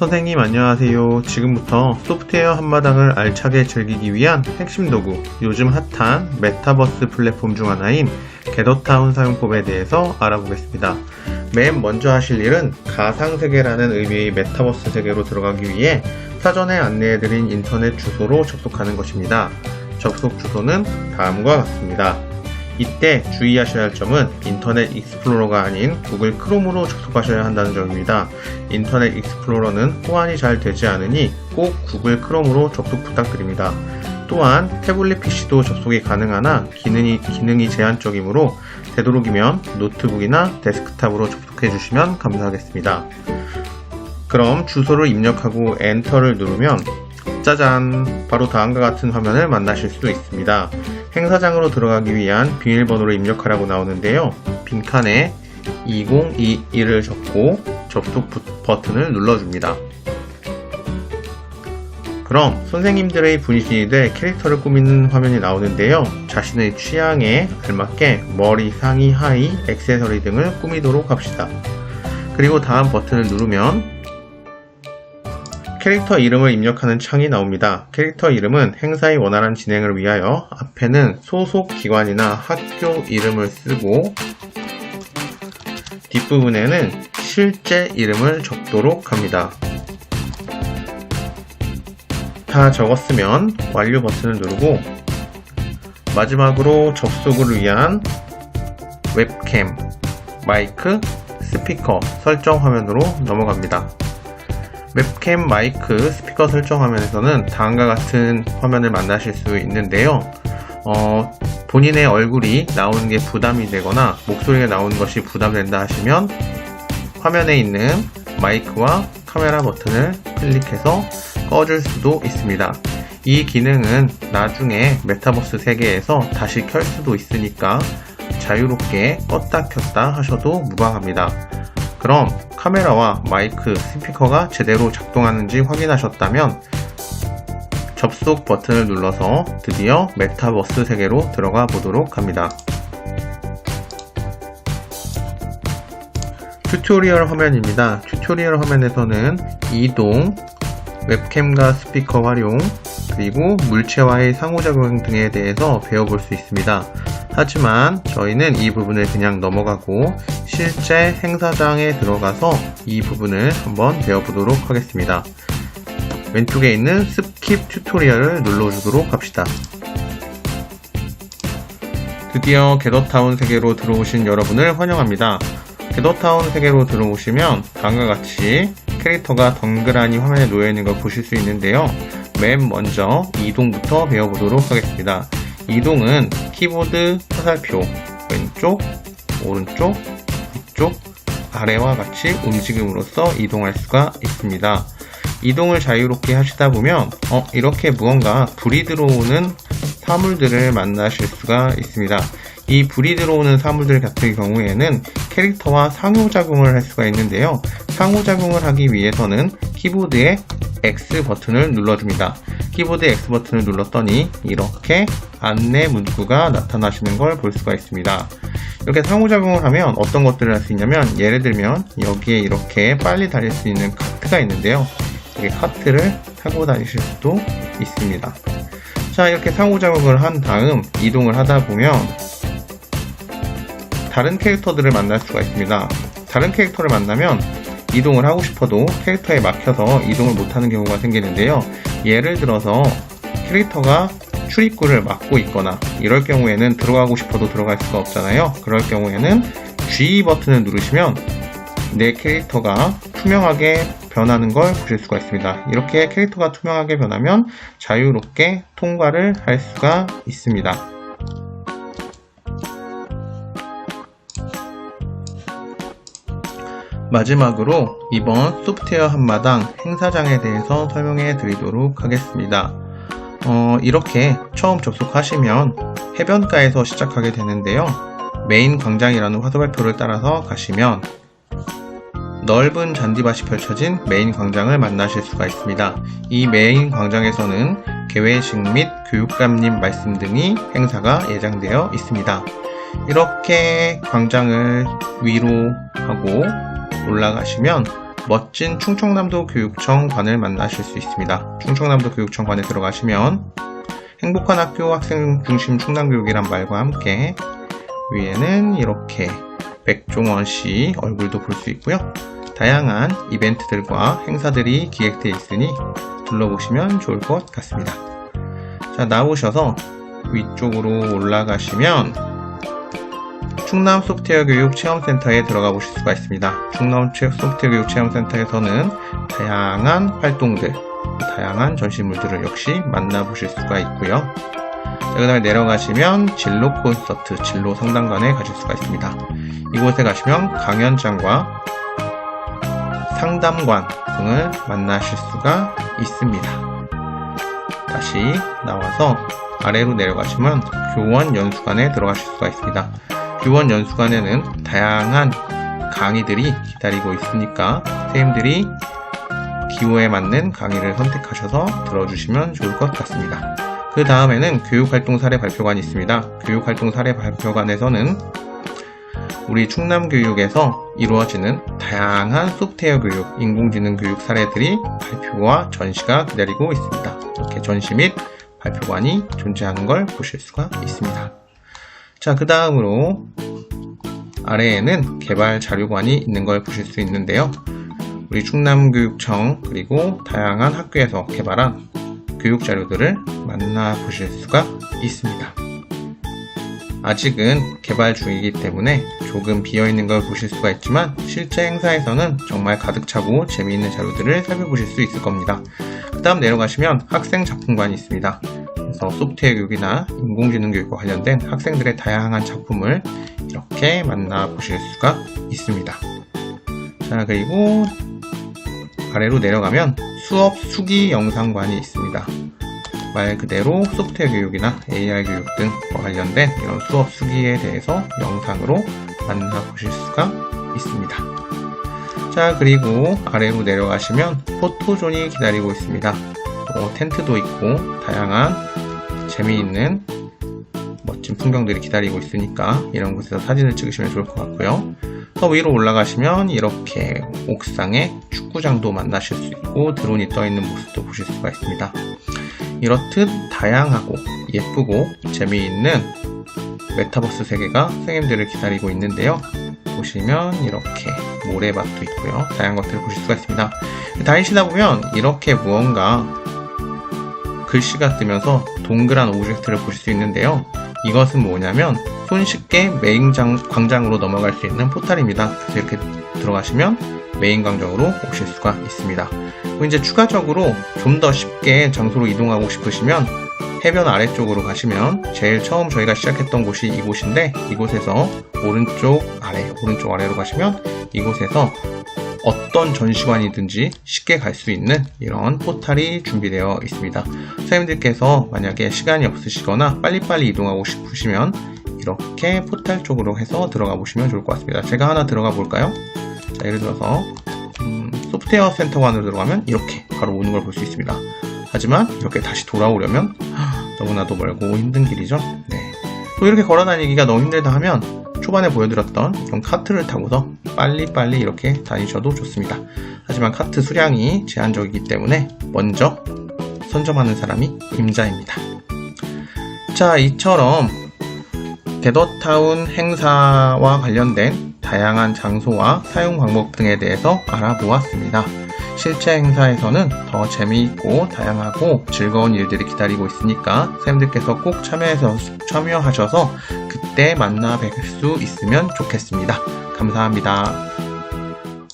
선생님 안녕하세요. 지금부터 소프트웨어 한마당을 알차게 즐기기 위한 핵심 도구, 요즘 핫한 메타버스 플랫폼 중 하나인 게더타운 사용법에 대해서 알아보겠습니다. 맨 먼저 하실 일은 가상세계라는 의미의 메타버스 세계로 들어가기 위해 사전에 안내해드린 인터넷 주소로 접속하는 것입니다. 접속 주소는 다음과 같습니다. 이때 주의하셔야 할 점은 인터넷 익스플로러가 아닌 구글 크롬으로 접속하셔야 한다는 점입니다. 인터넷 익스플로러는 호환이 잘 되지 않으니 꼭 구글 크롬으로 접속 부탁드립니다. 또한 태블릿 PC도 접속이 가능하나 기능이, 기능이 제한적이므로 되도록이면 노트북이나 데스크탑으로 접속해 주시면 감사하겠습니다. 그럼 주소를 입력하고 엔터를 누르면 짜잔! 바로 다음과 같은 화면을 만나실 수 있습니다. 행사장으로 들어가기 위한 비밀번호를 입력하라고 나오는데요. 빈칸에 2021을 적고 접속 부- 버튼을 눌러줍니다. 그럼 선생님들의 분신이 될 캐릭터를 꾸미는 화면이 나오는데요. 자신의 취향에 알맞게 머리, 상의, 하의, 액세서리 등을 꾸미도록 합시다. 그리고 다음 버튼을 누르면 캐릭터 이름을 입력하는 창이 나옵니다. 캐릭터 이름은 행사의 원활한 진행을 위하여 앞에는 소속 기관이나 학교 이름을 쓰고 뒷부분에는 실제 이름을 적도록 합니다. 다 적었으면 완료 버튼을 누르고 마지막으로 접속을 위한 웹캠, 마이크, 스피커 설정 화면으로 넘어갑니다. 웹캠 마이크 스피커 설정 화면에서는 다음과 같은 화면을 만나실 수 있는데요. 어, 본인의 얼굴이 나오는 게 부담이 되거나 목소리가 나오는 것이 부담된다 하시면 화면에 있는 마이크와 카메라 버튼을 클릭해서 꺼줄 수도 있습니다. 이 기능은 나중에 메타버스 세계에서 다시 켤 수도 있으니까 자유롭게 껐다 켰다 하셔도 무방합니다. 그럼 카메라와 마이크, 스피커가 제대로 작동하는지 확인하셨다면 접속 버튼을 눌러서 드디어 메타버스 세계로 들어가 보도록 합니다. 튜토리얼 화면입니다. 튜토리얼 화면에서는 이동, 웹캠과 스피커 활용, 그리고 물체와의 상호작용 등에 대해서 배워볼 수 있습니다. 하지만 저희는 이 부분을 그냥 넘어가고 실제 행사장에 들어가서 이 부분을 한번 배워보도록 하겠습니다. 왼쪽에 있는 스킵 튜토리얼을 눌러주도록 합시다. 드디어 게더타운 세계로 들어오신 여러분을 환영합니다. 게더타운 세계로 들어오시면 다음과 같이 캐릭터가 덩그라니 화면에 놓여있는 걸 보실 수 있는데요. 맨 먼저 이동부터 배워보도록 하겠습니다. 이동은 키보드 화살표 왼쪽, 오른쪽, 아래와 같이 움직임으로써 이동할 수가 있습니다. 이동을 자유롭게 하시다 보면 어, 이렇게 무언가 불이 들어오는 사물들을 만나실 수가 있습니다. 이 불이 들어오는 사물들 같은 경우에는 캐릭터와 상호작용을 할 수가 있는데요. 상호작용을 하기 위해서는 키보드의 X 버튼을 눌러줍니다. 키보드 X 버튼을 눌렀더니 이렇게 안내 문구가 나타나시는 걸 볼 수가 있습니다. 이렇게 상호작용을 하면 어떤 것들을 할 수 있냐면 예를 들면 여기에 이렇게 빨리 달릴 수 있는 카트가 있는데요. 이 카트를 타고 다니실 수도 있습니다. 자 이렇게 상호작용을 한 다음 이동을 하다 보면 다른 캐릭터들을 만날 수가 있습니다. 다른 캐릭터를 만나면 이동을 하고 싶어도 캐릭터에 막혀서 이동을 못하는 경우가 생기는데요. 예를 들어서 캐릭터가 출입구를 막고 있거나 이럴 경우에는 들어가고 싶어도 들어갈 수가 없잖아요. 그럴 경우에는 G 버튼을 누르시면 내 캐릭터가 투명하게 변하는 걸 보실 수가 있습니다. 이렇게 캐릭터가 투명하게 변하면 자유롭게 통과를 할 수가 있습니다. 마지막으로 이번 소프트웨어 한마당 행사장에 대해서 설명해 드리도록 하겠습니다. 어, 이렇게 처음 접속하시면 해변가에서 시작하게 되는데요. 메인 광장이라는 화살표를 따라서 가시면 넓은 잔디밭이 펼쳐진 메인 광장을 만나실 수가 있습니다. 이 메인 광장에서는 개회식 및 교육감님 말씀 등이 행사가 예정되어 있습니다. 이렇게 광장을 위로 하고 올라가시면 멋진 충청남도 교육청관을 만나실 수 있습니다. 충청남도 교육청관에 들어가시면 행복한 학교 학생 중심 충남교육이란 말과 함께 위에는 이렇게 백종원 씨 얼굴도 볼 수 있고요. 다양한 이벤트들과 행사들이 기획되어 있으니 둘러보시면 좋을 것 같습니다. 자, 나오셔서 위쪽으로 올라가시면 충남 소프트웨어 교육 체험센터에 들어가 보실 수가 있습니다. 충남 체- 소프트웨어 교육 체험센터에서는 다양한 활동들, 다양한 전시물들을 역시 만나보실 수가 있고요. 자, 그 다음에 내려가시면 진로 콘서트, 진로 상담관에 가실 수가 있습니다. 이곳에 가시면 강연장과 상담관 등을 만나실 수가 있습니다. 다시 나와서 아래로 내려가시면 교원 연수관에 들어가실 수가 있습니다. 교원 연수관에는 다양한 강의들이 기다리고 있으니까 선생님들이 기호에 맞는 강의를 선택하셔서 들어주시면 좋을 것 같습니다. 그 다음에는 교육활동 사례 발표관이 있습니다. 교육활동 사례 발표관에서는 우리 충남교육에서 이루어지는 다양한 소프트웨어 교육, 인공지능 교육 사례들이 발표와 전시가 기다리고 있습니다. 이렇게 전시 및 발표관이 존재하는 걸 보실 수가 있습니다. 자, 그 다음으로 아래에는 개발 자료관이 있는 걸 보실 수 있는데요. 우리 충남교육청 그리고 다양한 학교에서 개발한 교육 자료들을 만나보실 수가 있습니다. 아직은 개발 중이기 때문에 조금 비어있는 걸 보실 수가 있지만 실제 행사에서는 정말 가득 차고 재미있는 자료들을 살펴보실 수 있을 겁니다. 그 다음 내려가시면 학생 작품관이 있습니다. 소프트웨어 교육이나 인공지능 교육과 관련된 학생들의 다양한 작품을 이렇게 만나보실 수가 있습니다. 자, 그리고 아래로 내려가면 수업 수기 영상관이 있습니다. 말 그대로 소프트웨어 교육이나 AI 교육 등과 관련된 이런 수업 수기에 대해서 영상으로 만나보실 수가 있습니다. 자, 그리고 아래로 내려가시면 포토존이 기다리고 있습니다. 또 텐트도 있고 다양한 재미있는 멋진 풍경들이 기다리고 있으니까 이런 곳에서 사진을 찍으시면 좋을 것 같고요. 더 위로 올라가시면 이렇게 옥상에 축구장도 만나실 수 있고 드론이 떠 있는 모습도 보실 수가 있습니다. 이렇듯 다양하고 예쁘고 재미있는 메타버스 세계가 선생님들을 기다리고 있는데요. 보시면 이렇게 모래밭도 있고요. 다양한 것들을 보실 수가 있습니다. 다니시다 보면 이렇게 무언가 글씨가 뜨면서 동그란 오브젝트를 보실 수 있는데요. 이것은 뭐냐면 손쉽게 메인 장- 광장으로 넘어갈 수 있는 포탈입니다. 이렇게 들어가시면 메인 광장으로 오실 수가 있습니다. 이제 추가적으로 좀 더 쉽게 장소로 이동하고 싶으시면 해변 아래쪽으로 가시면 제일 처음 저희가 시작했던 곳이 이곳인데 이곳에서 오른쪽 아래 오른쪽 아래로 가시면 이곳에서 어떤 전시관이든지 쉽게 갈 수 있는 이런 포탈이 준비되어 있습니다. 선생님들께서 만약에 시간이 없으시거나 빨리빨리 이동하고 싶으시면 이렇게 포탈 쪽으로 해서 들어가 보시면 좋을 것 같습니다. 제가 하나 들어가 볼까요? 자, 예를 들어서 음, 소프트웨어 센터관으로 들어가면 이렇게 바로 오는 걸 볼 수 있습니다. 하지만 이렇게 다시 돌아오려면 너무나도 멀고 힘든 길이죠. 네. 또 이렇게 걸어 다니기가 너무 힘들다 하면 초반에 보여드렸던 이런 카트를 타고서 빨리빨리 이렇게 다니셔도 좋습니다. 하지만 카트 수량이 제한적이기 때문에 먼저 선점하는 사람이 임자입니다. 자, 이처럼 게더타운 행사와 관련된 다양한 장소와 사용 방법 등에 대해서 알아보았습니다. 실제 행사에서는 더 재미있고 다양하고 즐거운 일들이 기다리고 있으니까 선생님들께서 꼭 참여해서, 참여하셔서 그때 만나 뵐 수 있으면 좋겠습니다. 감사합니다.